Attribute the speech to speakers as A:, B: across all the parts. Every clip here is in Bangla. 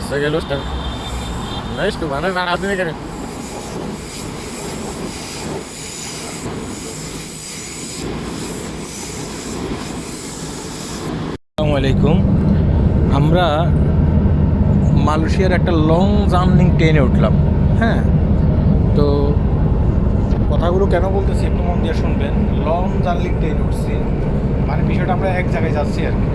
A: सगळे लोक नाहीच तू আলাইকুম আমরা মালয়েশিয়ার একটা লং জার্নিং ট্রেনে উঠলাম হ্যাঁ? তো কথাগুলো কেন বলতেছি একটু মন দিয়ে শুনবেন। লং জার্নিং ট্রেন উঠছি মানে বিষয়টা আমরা এক জায়গায় যাচ্ছি আর কি।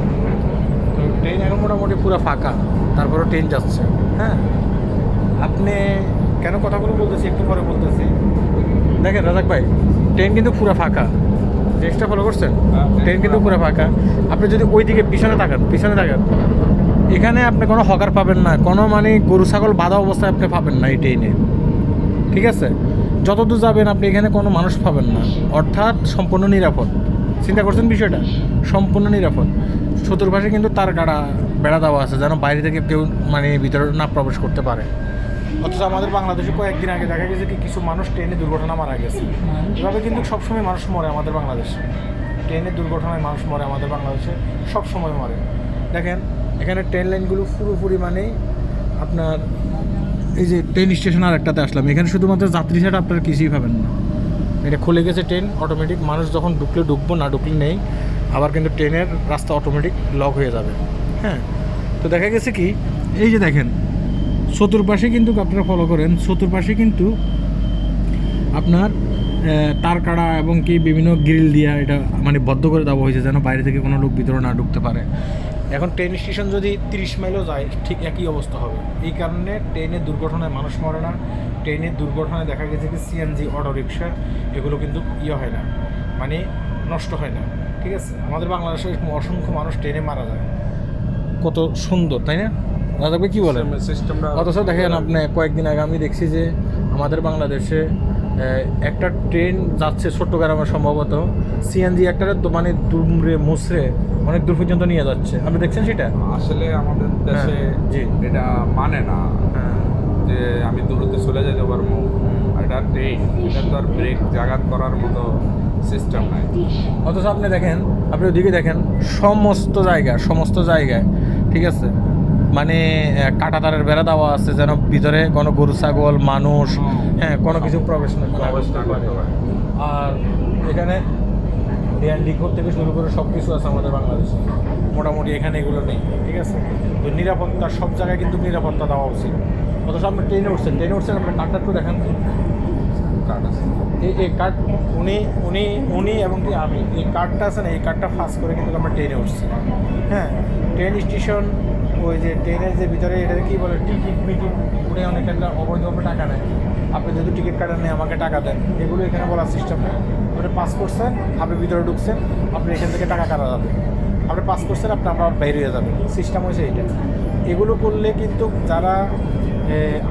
A: তো ট্রেন এখন মোটামুটি পুরো ফাঁকা। তারপরে ট্রেন যাচ্ছে। হ্যাঁ। আপনি কেন কথাগুলো বলতেছি একটু পরে বলতেছি। দেখেন রাজাক ভাই ট্রেন কিন্তু পুরো ফাঁকা। জিনিসটা ফলো করছেন
B: হ্যাঁ,
A: ট্রেন কিন্তু পুরো ফাঁকা। আপনি যদি ওই দিকে পিছনে তাকান পিছনে তাকান এখানে আপনি কোনো হকার পাবেন না কোনো মানে গরু ছাগল বাঁধা অবস্থায় আপনি পাবেন না এই ট্রেনে। ঠিক আছে? যতদূর যাবেন আপনি এখানে কোনো মানুষ পাবেন না। অর্থাৎ সম্পূর্ণ নিরাপদ। চিন্তা করছেন বিষয়টা? সম্পূর্ণ নিরাপদ। চতুর্পাশে কিন্তু তার গাড়া বেড়া দেওয়া আছে, যেন বাইরে থেকে কেউ মানে ভিতরে না প্রবেশ করতে পারে। অথচ আমাদের বাংলাদেশে কয়েকদিন আগে দেখা গেছে কি, কিছু মানুষ ট্রেনে দুর্ঘটনা মারা গেছে। এভাবে কিন্তু সবসময় মানুষ মরে আমাদের বাংলাদেশে। ট্রেনের দুর্ঘটনায় মানুষ মরে আমাদের বাংলাদেশে, সবসময় মরে। দেখেন, এখানে ট্রেন লাইনগুলো পুরোপুরি মানে আপনার এই যে ট্রেন স্টেশন আর একটাতে আসলাম। এখানে শুধুমাত্র যাত্রী ছাড়া আপনারা কিছুই পাবেন না। এটা খুলে গেছে ট্রেন অটোমেটিক মানুষ যখন ঢুকলে ঢুকবো, না ঢুকলে নেই, আবার কিন্তু ট্রেনের রাস্তা অটোমেটিক লক হয়ে যাবে। হ্যাঁ তো দেখা গেছে কি, এই যে দেখেন, চতুর্পাশে কিন্তু আপনারা ফলো করেন, চতুর্পাশে কিন্তু আপনার তার কাড়া এবং কি বিভিন্ন গ্রিল দিয়া এটা মানে বদ্ধ করে দেওয়া হয়েছে যেন বাইরে থেকে কোনো লোক ভিতরে না ঢুকতে পারে। এখন ট্রেন স্টেশন যদি তিরিশ মাইলও যায়, ঠিক একই অবস্থা হবে। এই কারণে ট্রেনের দুর্ঘটনায় মানুষ মরে না। ট্রেনের দুর্ঘটনায় দেখা গেছে কি সিএনজি অটো রিক্সা এগুলো কিন্তু ইয়ে হয় না। মানে নষ্ট হয় না। ঠিক আছে? আমাদের বাংলাদেশে অসংখ্য মানুষ ট্রেনে মারা যায়। কত সুন্দর তাই না? দাদা ভাই কী বলেন?
B: সিস্টেমটা
A: অথচ দেখেন আপনি কয়েকদিন আগে আমি দেখছি যে আমাদের বাংলাদেশে একটা ট্রেন যাচ্ছে চট্টগ্রামে সম্ভবত। সিএনজি একটা মানে দুমড়ে মুসড়ে অনেক দূর পর্যন্ত নিয়ে যাচ্ছে। আপনি দেখছেন সেটা?
B: আসলে আমাদের দেশে
A: হ্যাঁ, জি।
B: এটা মানে না।
A: হ্যাঁ।
B: যে আমি দূরত্বে চলে যেতে পারব এটা ট্রেন এটা তো আর ব্রেক জাগাত করার মতো সিস্টেম নাই।
A: অথচ আপনি দেখেন আপনি ওদিকে দেখেন সমস্ত জায়গা সমস্ত জায়গায় ঠিক আছে? মানে আহ, কাঁটা তারের বেড়া দেওয়া আছে যেন ভিতরে কোনো গরু ছাগল মানুষ হ্যাঁ কোনো কিছু প্রবেশ না
B: প্রবেশ।
A: আর এখানে ডিকোর থেকে শুরু করে সব কিছু আছে আমাদের বাংলাদেশে। মোটামুটি এখানে এগুলো নেই ঠিক আছে? তো নিরাপত্তা সব জায়গায় কিন্তু নিরাপত্তা দেওয়া উচিত। অথচ আপনি ট্রেনে উঠছেন ট্রেনে উঠছেন আপনার কার্ডটা একটু দেখান। এই এই কার্ড উনি উনি উনি এবং কি আমি এই কার্ডটা আছে না এই কার্ডটা ফাঁস করে কিন্তু আমরা ট্রেনে উঠছি। হ্যাঁ? ট্রেন স্টেশন ওই যে ট্রেনের যে ভিতরে এটা কি বলে টিকিট মিটিং করে অনেক একটা অবৈধভাবে টাকা নেয়। আপনি যদি টিকিট কাটার নেই, আমাকে টাকা দেন। এগুলো এখানে বলার সিস্টেম নেই। আপনি পাস করছেন আপনি ভিতরে ঢুকছেন, আপনি এখান থেকে টাকা কাটা যাবে। আপনি পাস করছেন আপনি আবার বাইরে হয়ে যাবেন। সিস্টেম হয়েছে এইটা। এগুলো করলে কিন্তু যারা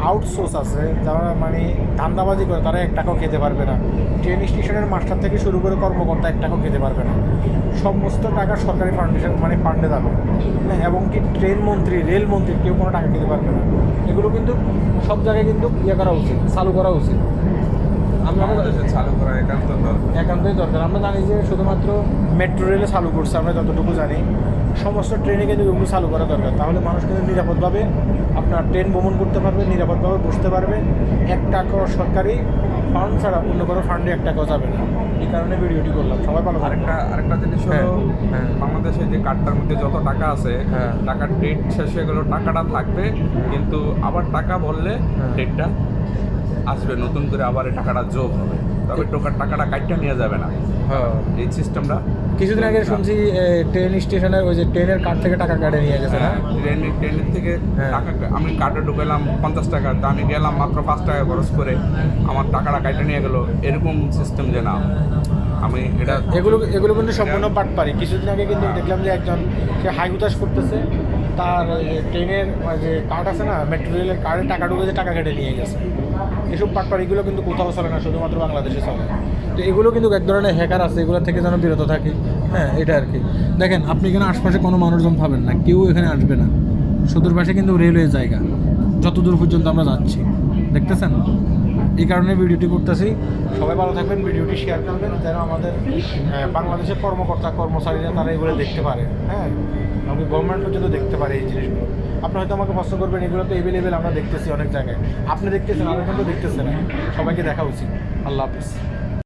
A: আউটসোর্স আছে, যারা মানে ধান্দাবাজি করে, তারা এক টাকাও খেতে পারবে না। ট্রেন স্টেশনের মাস্টার থেকে শুরু করে কর্মকর্তা এক টাকাও খেতে পারবে না। সমস্ত টাকা সরকারি ফাউন্ডেশন মানে ফান্ডে যাবে এবং কি ট্রেন মন্ত্রী রেল মন্ত্রী, কেউ কোনো টাকা খেতে পারবে না। এগুলো কিন্তু সব জায়গায় কিন্তু ইয়ে করা উচিত, চালু করা উচিত। আমরা
B: চালু করা একান্ত দরকার
A: একান্তই দরকার আমরা জানি যে শুধুমাত্র মেট্রো রেলে চালু করছে আমরা যতটুকু জানি সমস্ত ট্রেনে কিন্তু এগুলো চালু করা দরকার তাহলে মানুষ কিন্তু নিরাপদভাবে আপনার ট্রেন ভ্রমণ করতে পারবে নিরাপদভাবে বসতে পারবে এক টাকাও সরকারি ফান্ড ছাড়া অন্য কোনো ফান্ডে এক টাকাও যাবে না এই কারণে ভিডিওটি করলাম সবাই ভালো।
B: আরেকটা আরেকটা জিনিস হলো
A: হ্যাঁ, হ্যাঁ।
B: বাংলাদেশে যে কার্ডটার মধ্যে যত টাকা আছে
A: হ্যাঁ।
B: টাকার ডেট শেষ হয়ে গেল টাকাটা থাকবে কিন্তু আবার টাকা বললে। ডেটটা আসবে নতুন করে আবার এই টাকাটা যোগ হবে। তবে টোকার টাকাটা কাটটা নিয়ে যাবে না।
A: হ্যাঁ।
B: এই সিস্টেমটা
A: কিছুদিন আগে শুনছি ট্রেন স্টেশনের ওই যে ট্রেনের কার্ড থেকে টাকা কাটে নিয়ে গেছে না?
B: ট্রেনের ট্রেনের থেকে
A: হ্যাঁ।
B: টাকা আমি কার্ডে ঢুকালাম পঞ্চাশ টাকা তা আমি গেলাম মাত্র পাঁচ টাকা খরচ করে। আমার টাকাটা কাটে নিয়ে গেলো এরকম সিস্টেম যে না। আমি এটা
A: এগুলো এগুলো কিন্তু সম্পূর্ণ পাটপারি কিছুদিন আগে কিন্তু দেখলাম যে একজন সে হাই হুতাশ করতেছে। তার ট্রেনের যে কার্ড আছে না মেট্রো রেলের কার্ডে টাকা ঢুকে যে টাকা কেটে নিয়ে গেছে। এসব পাটপারিগুলো কিন্তু কোথাও চলে না, শুধুমাত্র বাংলাদেশে চলে। তো এগুলো কিন্তু এক ধরনের হ্যাকার আছে, এগুলো থেকে যেন বিরত থাকি। হ্যাঁ এটা আর কি। দেখেন, আপনি এখানে আশপাশে কোনো মানুষজন পাবেন না, কেউ এখানে আসবে না। সুদূর পাশে কিন্তু রেলওয়ে জায়গা যত দূর পর্যন্ত আমরা যাচ্ছি। দেখতেছেন? এই কারণে ভিডিওটি করতেছি। সবাই ভালো থাকবেন, ভিডিওটি শেয়ার করবেন, যেন আমাদের বাংলাদেশের কর্মকর্তা, কর্মচারীরা তারা এগুলো দেখতে পারে। হ্যাঁ? আমি গভর্নমেন্ট পর্যন্ত দেখতে পারে এই জিনিসগুলো। আপনি হয়তো আমাকে প্রশ্ন করবেন, এগুলো তো এভেলেবেল আমরা দেখতেছি অনেক জায়গায়। আপনি দেখতেছেন আমি কিন্তু দেখতেছেন সবাইকে দেখা উচিত। আল্লাহ হাফিজ।